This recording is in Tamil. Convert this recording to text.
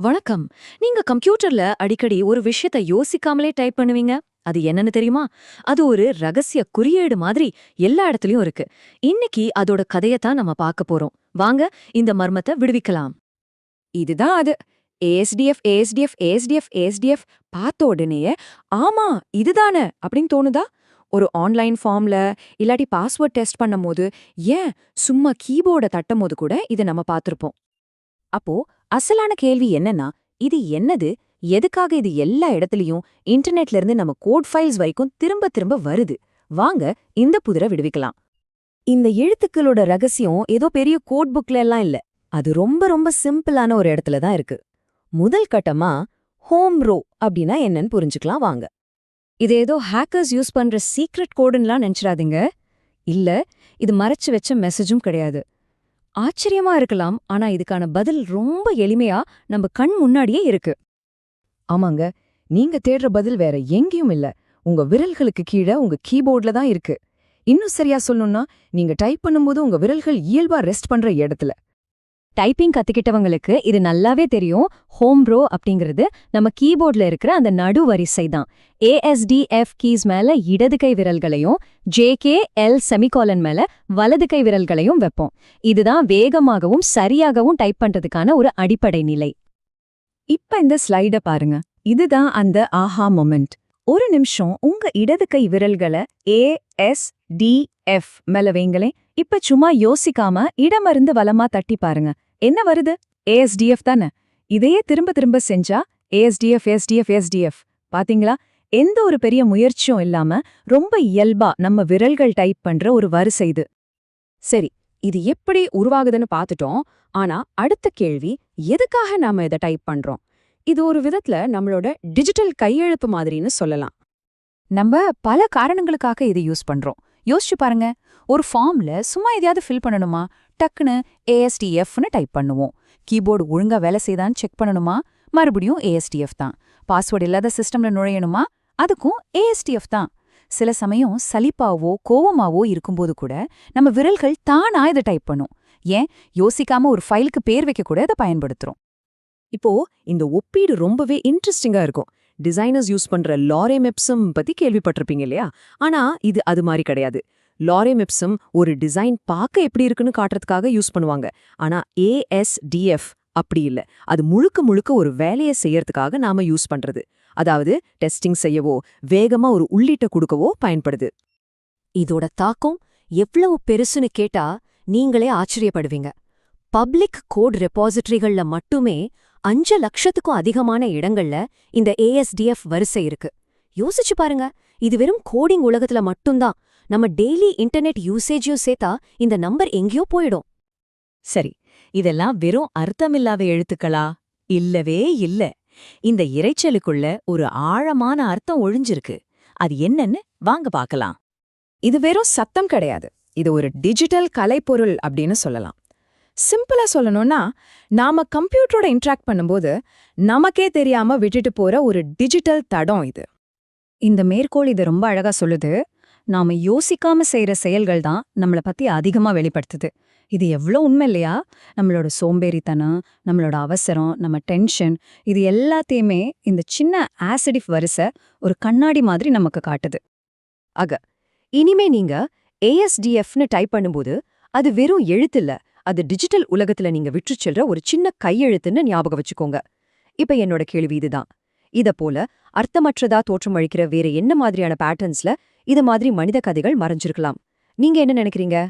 வணக்கம். நீங்க கம்ப்யூட்டர்ல அடிக்கடி ஒரு விஷயத்த யோசிக்காமலே டைப் பண்ணுவீங்க? அது என்னன்னு தெரியுமா? அது ஒரு ரகசிய குறியீடு மாதிரி எல்லா இடத்துலயும் இருக்கு. இன்னைக்கு அதோட கதையத்தான் நம்ம பார்க்க போறோம். வாங்க இந்த மர்மத்தை விடுவிக்கலாம். இதுதான் அது. ஏஎஸ்டிஎஃப் ஏஎஸ்டிஎஃப் ஏஎஸ்டிஎஃப் ஏஎஸ்டிஎஃப் பார்த்த உடனேயே ஆமா இதுதானே அப்படின்னு தோணுதா? ஒரு ஆன்லைன் ஃபார்ம்ல இல்லாட்டி பாஸ்வேர்ட் டெஸ்ட் பண்ணும்போது ஏன் சும்மா கீபோர்டை தட்டும் போது கூட இதை நம்ம பார்த்துருப்போம். அப்போ அசலான கேள்வி என்னன்னா இது என்னது? எதுக்காக இது எல்லா இடத்துலயும் இன்டர்நெட்ல இருந்து நம்ம கோட் ஃபைல்ஸ் வரைக்கும் திரும்ப திரும்ப வருது? வாங்க இந்த புதிரை விடுவிக்கலாம். இந்த எழுத்துக்களோட ரகசியம் ஏதோ பெரிய கோட் புக்ல எல்லாம் இல்ல. அது ரொம்ப ரொம்ப சிம்பிளான ஒரு இடத்துல தான் இருக்கு. முதல் கட்டமா ஹோம் ரோ அப்படின்னா என்னன்னு புரிஞ்சுக்கலாம் வாங்க. இது ஏதோ ஹேக்கர்ஸ் யூஸ் பண்ற சீக்ரெட் கோடுன்னுலாம் நினைச்சிடாதீங்க. இல்ல இது மறைச்சு வச்ச மெசேஜும் கிடையாது. ஆச்சரியமா இருக்கலாம். ஆனா இதுக்கான பதில் ரொம்ப எளிமையா நம்ம கண் முன்னாடியே இருக்கு. ஆமாங்க. நீங்க தேடுற பதில் வேற எங்கேயும் இல்ல. உங்க விரல்களுக்கு கீழே உங்க கீபோர்ட்ல தான் இருக்கு. இன்னும் சரியா சொல்லணும்னா நீங்க டைப் பண்ணும்போது உங்க விரல்கள் இயல்பா ரெஸ்ட் பண்ற இடத்துல. டைப்பிங் கத்துக்கிட்டவங்களுக்கு இது நல்லாவே தெரியும். ஹோம் ப்ரோ அப்படிங்கிறது நம்ம கீபோர்டில் இருக்கிற அந்த நடு வரிசை தான். ஏஎஸ்டிஎஃப் கீஸ் மேல இடது கை விரல்களையும் ஜேகே எல் செமிகாலன் மேல வலது கை விரல்களையும் வைப்போம். இதுதான் வேகமாகவும் சரியாகவும் டைப் பண்றதுக்கான ஒரு அடிப்படை நிலை. இப்ப இந்த ஸ்லைட பாருங்க. இதுதான் அந்த ஆஹா மொமெண்ட். ஒரு நிமிஷம் உங்க இடது கை விரல்களை ஏ எஸ் டி எஃப் மேல வைங்களேன். இப்ப சும்மா யோசிக்காம இடமருந்து வலமா தட்டி பாருங்க. என்ன வருது? ஏஎஸ்டிஎஃப் தானே. இதையே திரும்ப திரும்ப செஞ்சா ஏஎஸ்டிஎஃப் எஸ்டிஎஃப் எஸ்டிஎஃப் பாத்தீங்களா? எந்த ஒரு பெரிய முயற்சியும் இல்லாம ரொம்ப இயல்பா நம்ம விரல்கள் டைப் பண்ற ஒரு வரிசை இது. சரி இது எப்படி உருவாகுதுன்னு பார்த்துட்டோம் ஆனா அடுத்த கேள்வி எதுக்காக நாம இதை டைப் பண்றோம்? இது ஒரு விதத்துல நம்மளோட டிஜிட்டல் கையெழுப்பு மாதிரின்னு சொல்லலாம். நம்ம பல காரணங்களுக்காக இதை யூஸ் பண்றோம். யோசிச்சு பாருங்க. ஒரு ஃபார்ம்ல சும்மா எதையாவது ஃபில் பண்ணணுமா? டக்குன்னு ஏஎஸ்டிஎஃப்னு டைப் பண்ணுவோம். கீபோர்டு ஒழுங்கா வேலை செய்தான்னு செக் பண்ணணுமா? மறுபடியும் ஏஎஸ்டிஎஃப் தான். பாஸ்வேர்டு இல்லாத சிஸ்டம்ல நுழையணுமா? அதுக்கும் ஏஎஸ்டிஎஃப் தான். சில சமயம் சலிப்பாவோ கோவமாவோ இருக்கும்போது கூட நம்ம விரல்கள் தானா இதை டைப் பண்ணும். ஏன்? யோசிக்காம ஒரு ஃபைலுக்கு பேர் வைக்க கூட இதை பயன்படுத்துறோம். இப்போ இந்த ஒப்பீடு ரொம்பவே இன்ட்ரெஸ்டிங்கா இருக்கும். டிசைனர்ஸ் யூஸ் பண்ற லாரே மெப்சம் பத்தி கேள்விப்பட்டிருப்பீங்க இல்லையா? ஆனா இது அது மாதிரி கிடையாது. லாரே மெப்சம் ஒரு டிசைன் பார்க்க எப்படி இருக்குன்னு காட்டுறதுக்காக யூஸ் பண்ணுவாங்க. ஆனா ஏஎஸ்டிஎஃப் அப்படி இல்ல. அது முழுக்க முழுக்க ஒரு வேலையை செய்யறதுக்காக நாம யூஸ் பண்றது. அதாவது டெஸ்டிங் செய்யவோ வேகமா ஒரு உள்ளீட்டை கொடுக்கவோ பயன்படுது. இதோட தாக்கம் எவ்வளவு பெருசுன்னு கேட்டா நீங்களே ஆச்சரியப்படுவீங்க. பப்ளிக் கோட் ரெபாசிட்டரிகள்ல மட்டுமே அஞ்சு லட்சத்துக்கும் அதிகமான இடங்கள்ல இந்த ஏஎஸ்டிஎஃப் வரிசை இருக்கு. யோசிச்சு பாருங்க இது வெறும் கோடிங் உலகத்துல மட்டும்தான். நம்ம டெய்லி இன்டர்நெட் யூசேஜையும் சேர்த்தா இந்த நம்பர் எங்கேயோ போயிடும். சரி இதெல்லாம் வெறும் அர்த்தமில்லாத எழுத்துக்களா? இல்லவே இல்ல. இந்த இரைச்சலுக்குள்ள ஒரு ஆழமான அர்த்தம் ஒழிஞ்சிருக்கு. அது என்னன்னு வாங்க பார்க்கலாம். இது வெறும் சத்தம் கிடையாது. இது ஒரு டிஜிட்டல் கலைப்பொருள் அப்படின்னு சொல்லலாம். சிம்பிளா சொல்லணும்னா நாம கம்ப்யூட்டரோட இன்ட்ராக்ட் பண்ணும்போது நமக்கே தெரியாம விட்டுட்டு போற ஒரு டிஜிட்டல் தடம் இது. இந்த மேற்கோள் இது ரொம்ப அழகா சொல்லுது. நாம யோசிக்காம செய்யற செயல்கள் தான் நம்மள பத்தி அதிகமா வெளிப்படுத்துது. இது எவ்வளோ உண்மை இல்லையா? நம்மளோட சோம்பேறித்தனம் நம்மளோட அவசரம் நம்ம டென்ஷன் இது எல்லாத்தையுமே இந்த சின்ன ஆசிடிஃப் வரிசை ஒரு கண்ணாடி மாதிரி நமக்கு காட்டுது. ஆக இனிமே நீங்க ஏஎஸ்டிஎஃப்னு டைப் பண்ணும்போது அது வெறும் எழுத்தில்ல அது டிஜிட்டல் உலகத்துல நீங்க விற்று செல்ற ஒரு சின்ன கையெழுத்துன்னு ஞாபகம் வச்சுக்கோங்க. இப்ப என்னோட கேள்வி இதுதான். இத போல அர்த்தமற்றதா தோற்றமளிக்கிற வேற என்ன மாதிரியான பேட்டர்ன்ஸ்ல இது மாதிரி மனித கதைகள் மறைஞ்சிருக்கலாம். நீங்க என்ன நினைக்கிறீங்க?